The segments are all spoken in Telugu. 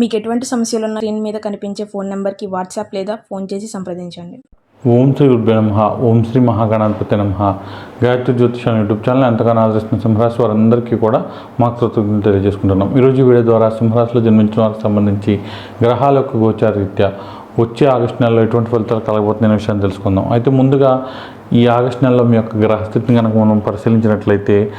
మీకు ఎటువంటి సమస్యలు ఉన్న స్క్రీన్ మీద కనిపించే ఫోన్ నెంబర్కి వాట్సాప్ లేదా ఫోన్ చేసి సంప్రదించండి. ఓం శ్రీ గురుభ్యో నమ ఓం శ్రీ మహాగణాధిపతి నమ. గాయత్రి జ్యోతిషం యూట్యూబ్ ఛానల్ ఎంతగానో ఆదరిస్తున్న సింహరాశి వారందరికీ కూడా మా కృతజ్ఞతలు తెలియజేసుకుంటున్నాం. ఈరోజు వీడియో ద్వారా సింహరాశిలో జన్మించిన వారికి సంబంధించి గ్రహాల యొక్క గోచార రీత్యా వచ్చే ఆగస్టు నెలలో ఎటువంటి ఫలితాలు కలగబోతున్న విషయాన్ని తెలుసుకుందాం. అయితే ముందుగా ఈ ఆగస్టు నెలలో మీ యొక్క గ్రహస్థితిని కనుక మనం పరిశీలించినట్లయితే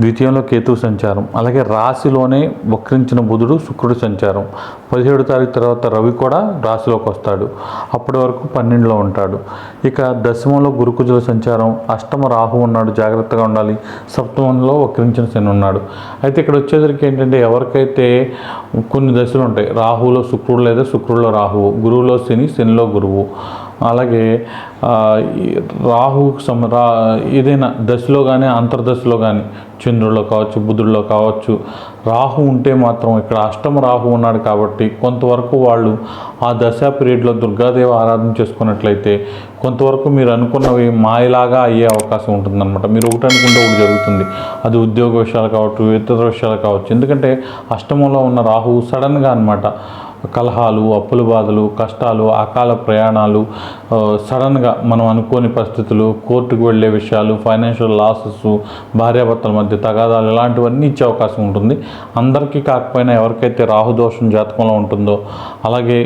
ద్వితీయంలో కేతువు సంచారం అలాగే రాశిలోనే వక్రించిన బుధుడు శుక్రుడు సంచారం. పదిహేడు తారీఖు తర్వాత రవి కూడా రాశిలోకి వస్తాడు. అప్పటి వరకు పన్నెండులో ఉంటాడు. ఇక దశమంలో గురుకుజుల సంచారం అష్టమ రాహు ఉన్నాడు జాగ్రత్తగా ఉండాలి. సప్తమంలో వక్రించిన శని ఉన్నాడు. అయితే ఇక్కడ వచ్చేసరికి ఏంటంటే ఎవరికైతే కొన్ని దశలు ఉంటాయి రాహులో శుక్రుడు లేదా శుక్రుడులో రాహువు గురువులో శని శనిలో గురువు. అలాగే రాహు సమ రా ఏదైనా దశలో కానీ అంతర్దశలో కానీ చంద్రుల్లో కావచ్చు బుధుడిలో కావచ్చు రాహు ఉంటే మాత్రం ఇక్కడ అష్టమ రాహు ఉన్నాడు కాబట్టి కొంతవరకు వాళ్ళు ఆ దశ పీరియడ్లో దుర్గాదేవి ఆరాధన చేసుకున్నట్లయితే కొంతవరకు మీరు అనుకున్నవి మాయలాగా అయ్యే అవకాశం ఉంటుందన్నమాట. మీరు ఒకటి అనుకుంటే ఒకటి జరుగుతుంది. అది ఉద్యోగ విషయాలు కావచ్చు ఇతర విషయాలు కావచ్చు. ఎందుకంటే అష్టమంలో ఉన్న రాహు సడన్గా అనమాట కలహాలు అప్పుల బాధలు కష్టాలు అకాల ప్రయాణాలు సడన్గా మనం అనుకోని పరిస్థితులు కోర్టుకు వెళ్ళే విషయాలు ఫైనాన్షియల్ లాసెస్ భార్యాభర్తల మధ్య తగాదాలు ఇలాంటివన్నీ ఇచ్చే అవకాశం ఉంటుంది. అందరికీ కాకపోయినా ఎవరికైతే రాహు దోషం జాతకంలో ఉంటుందో అలాగే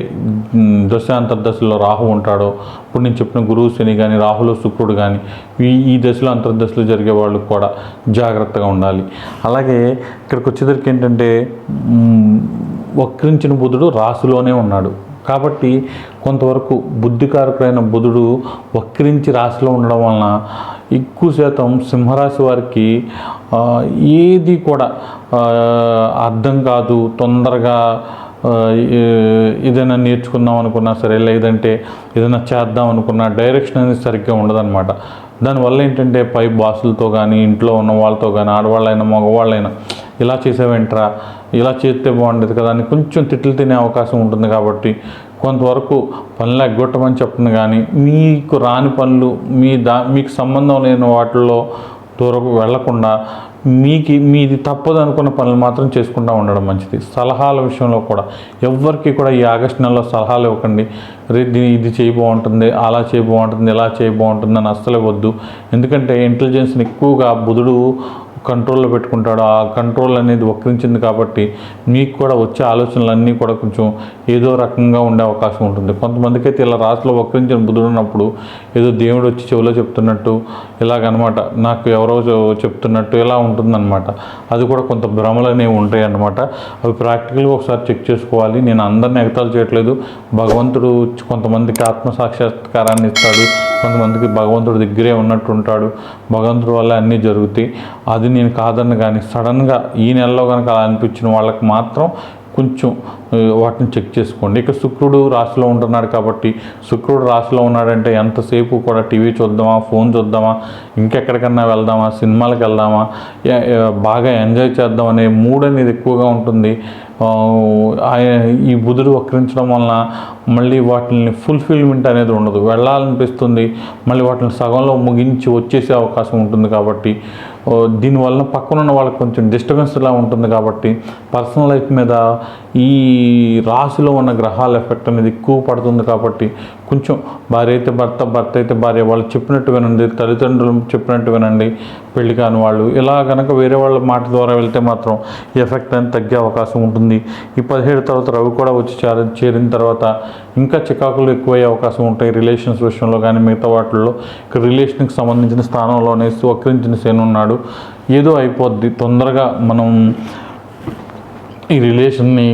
మ్, అంతర్దశలో రాహు ఉంటాడో ఇప్పుడు నేను చెప్పిన గురువు శని కానీ రాహులో శుక్రుడు కానీ ఈ ఈ దశలో అంతర్దశలో జరిగే వాళ్ళు కూడా జాగ్రత్తగా ఉండాలి. అలాగే ఇక్కడికి వచ్చేసరికి ఏంటంటే వక్రించిన బుధుడు రాశిలోనే ఉన్నాడు. కాబట్టి కొంతవరకు బుద్ధికారకుడైన బుధుడు వక్రించి రాశిలో ఉండడం వలన ఎక్కువ శాతం సింహరాశి వారికి ఏది కూడా అర్థం కాదు తొందరగా ఏదైనా నేర్చుకుందాం అనుకున్నా సరే లేదంటే ఏదైనా చేద్దాం అనుకున్నా డైరెక్షన్ అనేది సరిగ్గా ఉండదన్నమాట. దానివల్ల ఏంటంటే పై బాసులతో కానీ ఇంట్లో ఉన్న వాళ్ళతో కానీ ఆడవాళ్ళైనా మగవాళ్ళైనా ఇలా చేసావేంట్రా? ఇలా చేస్తే బాగుండేది కదా అని కొంచెం తిట్లు తినే అవకాశం ఉంటుంది కాబట్టి కొంతవరకు పనులు ఎగ్గొట్టమని చెప్తుంది కానీ మీకు రాని పనులు మీ దా మీకు సంబంధం లేని వాటిల్లో దూరకు వెళ్ళకుండా మీకు మీది తప్పదు అనుకున్న పనులు మాత్రం చేసుకుంటూ ఉండడం మంచిది. సలహాల విషయంలో కూడా. ఎవరికి కూడా ఈ ఆగస్టు నెలలో సలహాలు ఇవ్వకండి. రే ఇది చేయి బాగుంటుంది అలా చేయి బాగుంటుంది ఇలా చేయి బాగుంటుంది అని అస్సలు ఇవ్వద్దు. ఎందుకంటే ఇంటెలిజెన్స్ని ఎక్కువగా బుధుడు కంట్రోల్లో పెట్టుకుంటాడు. ఆ కంట్రోల్ అనేది వక్రించింది కాబట్టి మీకు కూడా వచ్చే ఆలోచనలన్నీ కూడా కొంచెం ఏదో రకంగా ఉండే అవకాశం ఉంటుంది. కొంతమందికి అయితే ఇలా రాశిలో వక్రించిన బుధుడు ఉన్నప్పుడు ఏదో దేవుడు వచ్చి చెవిలో చెప్తున్నట్టు ఇలాగనమాట నాకు ఎవరో చెప్తున్నట్టు ఇలా ఉంటుందన్నమాట అది కూడా కొంత భ్రమలు అనేవి ఉంటాయి అన్నమాట అవి ప్రాక్టికల్గా ఒకసారి చెక్ చేసుకోవాలి. నేను అందరిని ఎగతాలు చేయట్లేదు. భగవంతుడు కొంతమందికి ఆత్మ సాక్షాత్కారాన్ని ఇస్తాడు. కొంతమందికి భగవంతుడి దగ్గరే ఉన్నట్టు ఉంటాడు భగవంతుడి వల్ల అన్నీ జరుగుతాయి. అది నేను కాదన్న కానీ సడన్గా ఈ నెలలో కనుక అలా అనిపించిన వాళ్ళకి మాత్రం కొంచెం వాటిని చెక్ చేసుకోండి. ఇక శుక్రుడు రాశిలో ఉంటున్నాడు కాబట్టి శుక్రుడు రాశిలో ఉన్నాడంటే ఎంతసేపు కూడా టీవీ చూద్దామా ఫోన్ చూద్దామా ఇంకెక్కడికన్నా వెళ్దామా సినిమాలకు వెళ్దామా బాగా ఎంజాయ్ చేద్దాం అనే మూడ్ అనేది ఎక్కువగా ఉంటుంది. ఆ, ఈ బుధుడు వక్రించడం వలన మళ్ళీ వాటిని ఫుల్ఫిల్మెంట్ అనేది ఉండదు. వెళ్ళాలనిపిస్తుంది. మళ్ళీ వాటిని సగంలో ముగించి వచ్చేసే అవకాశం ఉంటుంది కాబట్టి దీనివలన పక్కనున్న వాళ్ళకి కొంచెం డిస్టర్బెన్స్ ఇలా ఉంటుంది కాబట్టి పర్సనల్ లైఫ్ మీద ఈ రాశిలో ఉన్న గ్రహాల ఎఫెక్ట్ అనేది ఎక్కువ పడుతుంది కాబట్టి కొంచెం భార్య అయితే భర్త భర్త అయితే భార్య వాళ్ళు చెప్పినట్టు వినండి తల్లిదండ్రులు చెప్పినట్టు వినండి పెళ్ళి కాని వాళ్ళు. ఇలా కనుక వేరే వాళ్ళ మాట ద్వారా వెళ్తే మాత్రం ఎఫెక్ట్ అనేది తగ్గే అవకాశం ఉంటుంది. ఈ పదిహేడు తర్వాత రవి కూడా వచ్చి చేరిన తర్వాత ఇంకా చికాకులు ఎక్కువయ్యే అవకాశం ఉంటాయి రిలేషన్స్ విషయంలో కానీ మిగతా వాటిల్లో. ఇక్కడ రిలేషన్కి సంబంధించిన స్థానంలోనే వక్రించిన సేనున్నాడు ఏదో అయిపోద్ది. తొందరగా మనం ఈ రిలేషన్ని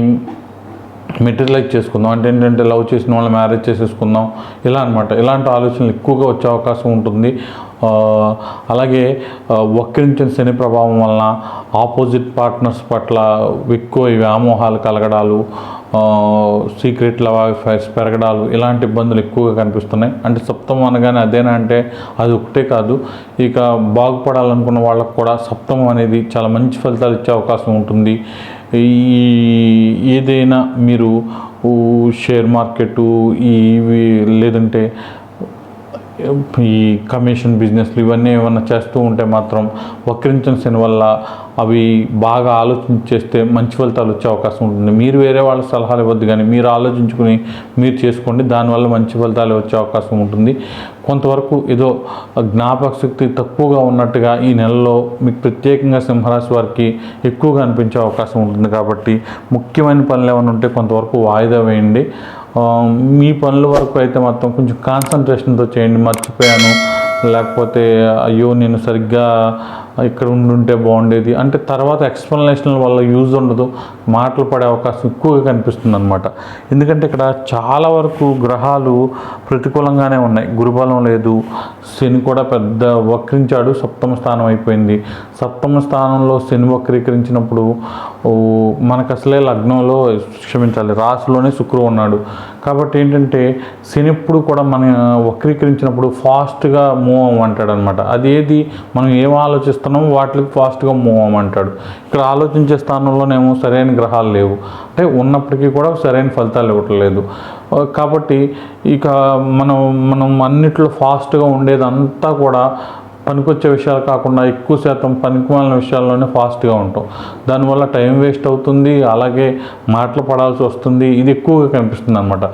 మెటీరియలైజ్ చేసుకుందాం. అంటే ఏంటంటే లవ్ చేసిన వాళ్ళు మ్యారేజ్ చేసేసుకుందాం. ఇలా అనమాట ఇలాంటి ఆలోచనలు ఎక్కువగా వచ్చే అవకాశం ఉంటుంది. అలాగే వక్రించిన శని ప్రభావం వలన ఆపోజిట్ పార్ట్నర్స్ పట్ల ఎక్కువ వ్యామోహాలు కలగడాలు సీక్రెట్ లవ్ అఫైర్స్ పెరగడాలు ఇలాంటి ఇబ్బందులు ఎక్కువగా కనిపిస్తున్నాయి. అంటే సప్తమం అనగానే అదేనా అంటే అది ఒకటే కాదు. ఇక బాగుపడాలనుకున్న వాళ్ళకు కూడా సప్తమం అనేది చాలా మంచి ఫలితాలు ఇచ్చే అవకాశం ఉంటుంది. ఈ ఏదైనా మీరు షేర్ మార్కెట్ ఇవి లేదంటే ఈ కమిషన్ బిజినెస్లు ఇవన్నీ ఏమన్నా చేస్తూ ఉంటే మాత్రం వక్రించిన శని వల్ల అవి బాగా ఆలోచించేస్తే మంచి ఫలితాలు వచ్చే అవకాశం ఉంటుంది. మీరు వేరే వాళ్ళ సలహాలు ఇవ్వద్దు కానీ మీరు ఆలోచించుకుని మీరు చేసుకోండి. దానివల్ల మంచి ఫలితాలు వచ్చే అవకాశం ఉంటుంది. కొంతవరకు ఏదో జ్ఞాపక శక్తి తక్కువగా ఉన్నట్టుగా ఈ నెలలో మీకు ప్రత్యేకంగా సింహరాశి వారికి ఎక్కువగా అనిపించే అవకాశం ఉంటుంది. కాబట్టి ముఖ్యమైన పనులు ఏమైనా ఉంటే కొంతవరకు వాయిదా వేయండి. మీ పనుల వరకు అయితే మొత్తం కొంచెం కాన్సన్ట్రేషన్తో చేయండి. మర్చిపోయాను. లేకపోతే అయ్యో నేను సరిగ్గా ఇక్కడ ఉండుంటే బాగుండేది. అంటే తర్వాత ఎక్స్ప్లెనేషన్ల వల్ల యూజ్ ఉండదు. మాటలు పడే అవకాశం ఎక్కువగా కనిపిస్తుంది అనమాట ఎందుకంటే ఇక్కడ చాలా వరకు గ్రహాలు ప్రతికూలంగానే ఉన్నాయి. గురుబలం లేదు. శని కూడా పెద్ద వక్రించాడు. సప్తమ స్థానం అయిపోయింది. సప్తమ స్థానంలో శని వక్రీకరించినప్పుడు మనకు అసలే లగ్నంలో క్షమించాలి. రాశిలోనే శుక్రుడు ఉన్నాడు. కాబట్టి ఏంటంటే శనిప్పుడు కూడా మన వక్రీకరించినప్పుడు ఫాస్ట్గా మూవ్ అవ్వమంటాడు అనమాట అది ఏది మనం ఏం ఆలోచిస్తున్నామో వాటికి ఫాస్ట్గా మూవ్ అవ్వమంటాడు ఇక్కడ ఆలోచించే స్థానంలోనేమో సరైన గ్రహాలు లేవు. అంటే ఉన్నప్పటికీ కూడా సరైన ఫలితాలు ఇవ్వట్లేదు. కాబట్టి ఇక మనం మనం అన్నిట్లో ఫాస్ట్గా ఉండేదంతా కూడా పనికొచ్చే విషయాలు కాకుండా ఎక్కువ శాతం పనికిమాలిన విషయాల్లోనే ఫాస్ట్గా ఉంటాం. దానివల్ల టైం వేస్ట్ అవుతుంది అలాగే మాటలు పడాల్సి వస్తుంది ఇది ఎక్కువగా కనిపిస్తుంది అనమాట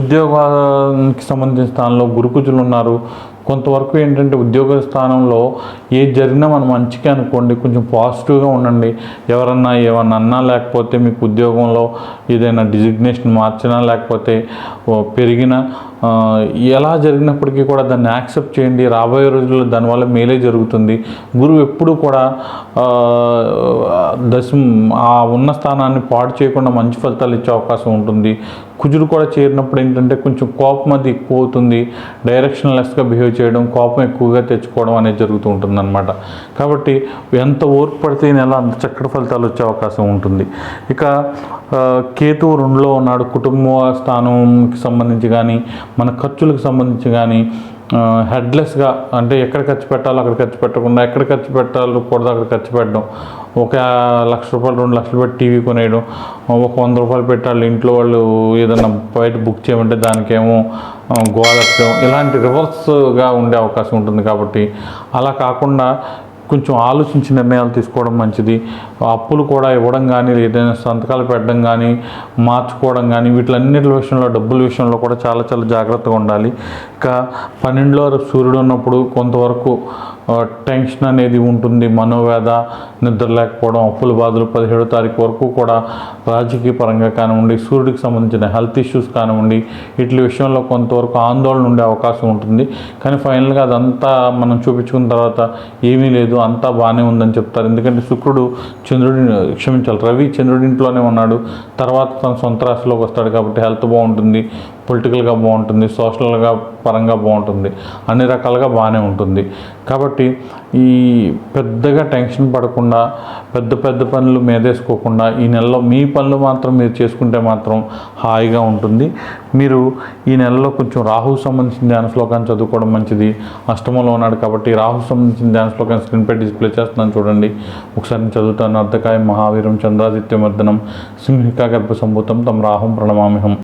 ఉద్యోగానికి సంబంధించిన స్థానంలో గురుకుజులు ఉన్నారు కొంతవరకు ఏంటంటే ఉద్యోగ స్థానంలో ఏది జరిగినా మనం మంచిగా అనుకోండి కొంచెం పాజిటివ్గా ఉండండి. ఎవరన్నా ఏమన్నా అన్నా లేకపోతే మీకు ఉద్యోగంలో ఏదైనా డిజిగ్నేషన్ మార్చినా లేకపోతే పెరిగినా ఎలా జరిగినప్పటికీ కూడా దాన్ని యాక్సెప్ట్ చేయండి. రాబోయే రోజుల్లో దానివల్ల మేలే జరుగుతుంది. గురువు ఎప్పుడు కూడా దశ ఆ ఉన్న స్థానాన్ని పాడు చేయకుండా మంచి ఫలితాలు ఇచ్చే అవకాశం ఉంటుంది. కుజుడు కూడా చేరినప్పుడు ఏంటంటే కొంచెం కోపం అది ఎక్కువ అవుతుంది డైరెక్షన్లెస్గా బిహేవ్ చేయడం కోపం ఎక్కువగా తెచ్చుకోవడం అనేది జరుగుతూ ఉంటుందన్నమాట. కాబట్టి ఎంత ఓర్పు పడితే నెల అంత చక్కటి ఫలితాలు వచ్చే అవకాశం ఉంటుంది. ఇక ఆ, కేతువు రెండులో ఉన్నాడు. కుటుంబ స్థానంకి సంబంధించి కానీ మన ఖర్చులకు సంబంధించి కానీ హెడ్లెస్గా అంటే ఎక్కడ ఖర్చు పెట్టాలో అక్కడ ఖర్చు పెట్టకుండా ఎక్కడ ఖర్చు పెట్టాలో కూడా అక్కడ ఖర్చు పెట్టడం. ఒక లక్ష రూపాయలు రెండు లక్షలు పెట్టి టీవీ కొనేయడం. ఒక వంద రూపాయలు పెట్టాలి వాళ్ళు ఇంట్లో వాళ్ళు ఏదైనా బయట బుక్ చేయమంటే దానికేమో ఆ, ఇలాంటి రివర్స్గా ఉండే అవకాశం ఉంటుంది కాబట్టి. అలా కాకుండా కొంచెం ఆలోచించి నిర్ణయాలు తీసుకోవడం మంచిది. అప్పులు కూడా ఇవ్వడం కానీ ఏదైనా సంతకాలు పెట్టడం కానీ మార్చుకోవడం కానీ వీటిలన్నిటి విషయంలో డబ్బుల విషయంలో కూడా చాలా చాలా జాగ్రత్తగా ఉండాలి. ఇక పన్నెండులో సూర్యుడు ఉన్నప్పుడు కొంతవరకు టెన్షన్ అనేది ఉంటుంది. మనోవేద నిద్ర లేకపోవడం అప్పుల బాధలు పదిహేడో తారీఖు వరకు కూడా రాజకీయ పరంగా కానివ్వండి సూర్యుడికి సంబంధించిన హెల్త్ ఇష్యూస్ కానివ్వండి వీటి విషయంలో కొంతవరకు ఆందోళన ఉండే అవకాశం ఉంటుంది. కానీ ఫైనల్గా అదంతా మనం చూపించుకున్న తర్వాత ఏమీ లేదు అంతా బాగానే ఉందని చెప్తారు. ఎందుకంటే శుక్రుడు చంద్రుడి క్షమించాలి. రవి చంద్రుడి ఇంట్లోనే ఉన్నాడు. తర్వాత తన సొంత రాశిలోకి వస్తాడు కాబట్టి హెల్త్ బాగుంటుంది. పొలిటికల్గా బాగుంటుంది సోషల్గా పరంగా బాగుంటుంది అన్ని రకాలుగా బాగానే ఉంటుంది. కాబట్టి ఈ పెద్దగా టెన్షన్ పడకుండా పెద్ద పెద్ద పనులు మీదేసుకోకుండా ఈ నెలలో మీ పనులు మాత్రం మీరు చేసుకుంటే మాత్రం హాయిగా ఉంటుంది. మీరు ఈ నెలలో కొంచెం రాహు సంబంధించిన ధ్యాన శ్లోకాన్ని చదువుకోవడం మంచిది. అష్టమంలో ఉన్నాడు కాబట్టి రాహు సంబంధించిన ధ్యాన శ్లోకాన్ని స్క్రీన్పై డిస్ప్లే చేస్తున్నాను చూడండి. ఒకసారి చదువుతాను అర్ధకాయ మహావీరం చంద్రాదిత్యమర్దనం సింహికా గర్భ సంభూతం తమ రాహుం ప్రణమామిహం